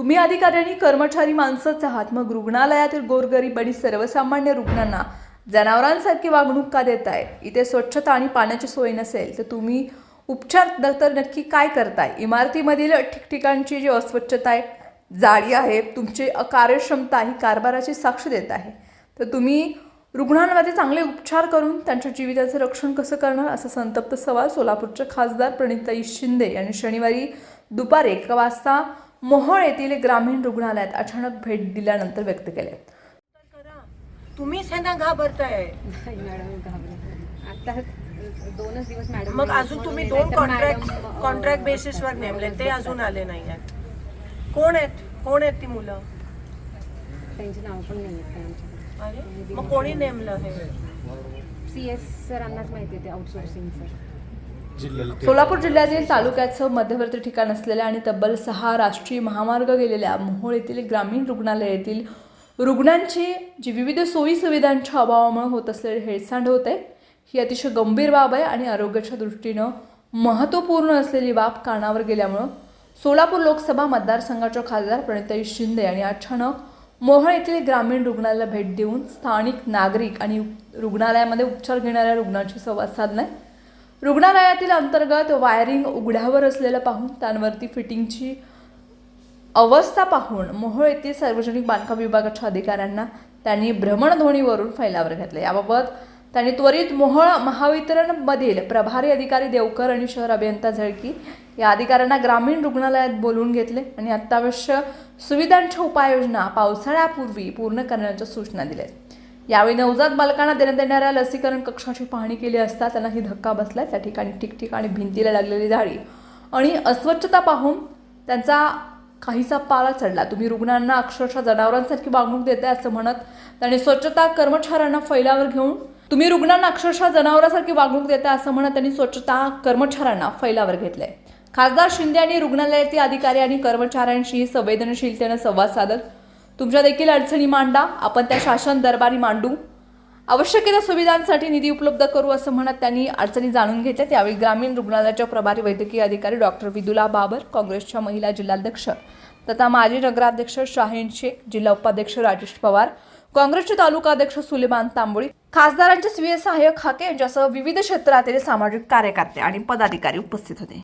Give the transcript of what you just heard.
तुम्ही अधिकाऱ्यांनी कर्मचारी माणसंच आहात. मग रुग्णालयातील गोरगरीब आणि सर्वसामान्य रुग्णांना जनावरांसारखी वागणूक का देताय? इथे स्वच्छता आणि पाण्याची सोय नसेल तर तुम्ही उपचार द- तर नक्की काय करताय? इमारतीमधील ठिकठिकाणची जी अस्वच्छता आहे जाळी आहे तुमची कार्यक्षमता ही कारभाराची साक्ष देत आहे. तर तुम्ही रुग्णांमध्ये चांगले उपचार करून त्यांच्या जीविताचं रक्षण कसं करणार? असा संतप्त सवाल सोलापूरचे खासदार प्रणिताई शिंदे यांनी शनिवारी दुपारी एक वाजता मोहोळ येथील ग्रामीण रुग्णालयात अचानक भेट दिल्यानंतर व्यक्त केले. करा तुम्हीच ह्यांना घाबरताय. नाही मॅडम घाबरत आता दोनच दिवस मॅडम मग अजून तुम्ही दोन कॉन्ट्रॅक्ट कॉन्ट्रॅक्ट बेसिसवर नेमले ते अजून आले नाही आहेत. कोण आहेत? कोण आहेत ती मुलं? त्यांची नाव पण नाही आहेत आमच्याकडे. अरे मग कोणी नेमलं हे? सी एस सरांनाच माहिती आहे ते आउटसोर्सिंग सर सोलापूर जिल्ह्यातील तालुक्याचं मध्यवर्ती ठिकाण असलेल्या आणि तब्बल सहा राष्ट्रीय महामार्ग गेलेल्या मोहोळ येथील ग्रामीण रुग्णालय येथील रुग्णांची जी विविध सोयी सुविधांच्या अभावामुळे होत असलेले हेळसांड होते ही अतिशय गंभीर बाब आहे आणि आरोग्याच्या दृष्टीनं महत्त्वपूर्ण असलेली बाब कानावर गेल्यामुळं सोलापूर लोकसभा मतदारसंघाच्या खासदार प्रणिताई शिंदे यांनी अचानक मोहोळ येथील ग्रामीण रुग्णालयाला भेट देऊन स्थानिक नागरिक आणि रुग्णालयामध्ये उपचार घेणाऱ्या रुग्णांशी संवाद साधलाय. रुग्णालयातील अंतर्गत वायरिंग उघड्यावर असलेलं पाहून त्यांवरती फिटिंगची अवस्था पाहून मोहोळ येथील सार्वजनिक बांधकाम विभागाच्या अधिकाऱ्यांना त्यांनी भ्रमणध्वनीवरून फैलावर घेतलं. याबाबत त्यांनी त्वरित मोहोळ महावितरणमधील प्रभारी अधिकारी देवकर आणि शहर अभियंता झळकी या अधिकाऱ्यांना ग्रामीण रुग्णालयात बोलवून घेतले आणि अत्यावश्यक सुविधांच्या उपाययोजना पावसाळ्यापूर्वी पूर्ण करण्याच्या सूचना दिल्या. यावेळी नवजात बालकांना देण्यात येणाऱ्या लसीकरण कक्षाची पाहणी केली असता त्यांना ही धक्का बसला त्या ठिकाणी ठिकठिकाणी भिंतीला लागलेली झाडी. आणि अस्वच्छता पाहून त्यांचा काहीसा पारा चढला. तुम्ही रुग्णांना अक्षरशः जनावरांसारखी वागणूक देताय असं म्हणत त्यांनी स्वच्छता कर्मचाऱ्यांना फैलावर घेऊन तुम्ही रुग्णांना अक्षरशः जनावरांसारखी वागणूक देताय असं म्हणत त्यांनी स्वच्छता कर्मचाऱ्यांना फैलावर घेतलंय. खासदार शिंदे यांनी रुग्णालयातील अधिकारी आणि कर्मचाऱ्यांशी संवेदनशीलतेनं संवाद साधत तुमच्या देखील अडचणी मांडा. आपण त्या शासन दरबारी मांडू. आवश्यक त्या सुविधांसाठी निधी उपलब्ध करू असं म्हणत त्यांनी अडचणी जाणून घेतल्या. त्यावेळी ग्रामीण रुग्णालयाच्या प्रभारी वैद्यकीय अधिकारी डॉक्टर विदुला बाबर काँग्रेसच्या महिला जिल्हाध्यक्ष तथा माजी नगराध्यक्ष शाहीन शेख जिल्हा उपाध्यक्ष राजेश पवार काँग्रेसचे तालुकाध्यक्ष सुलेमान तांबोळी खासदारांचे स्वीय सहाय्यक हाके यांच्यासह विविध क्षेत्रातील सामाजिक कार्यकर्ते आणि पदाधिकारी उपस्थित होते.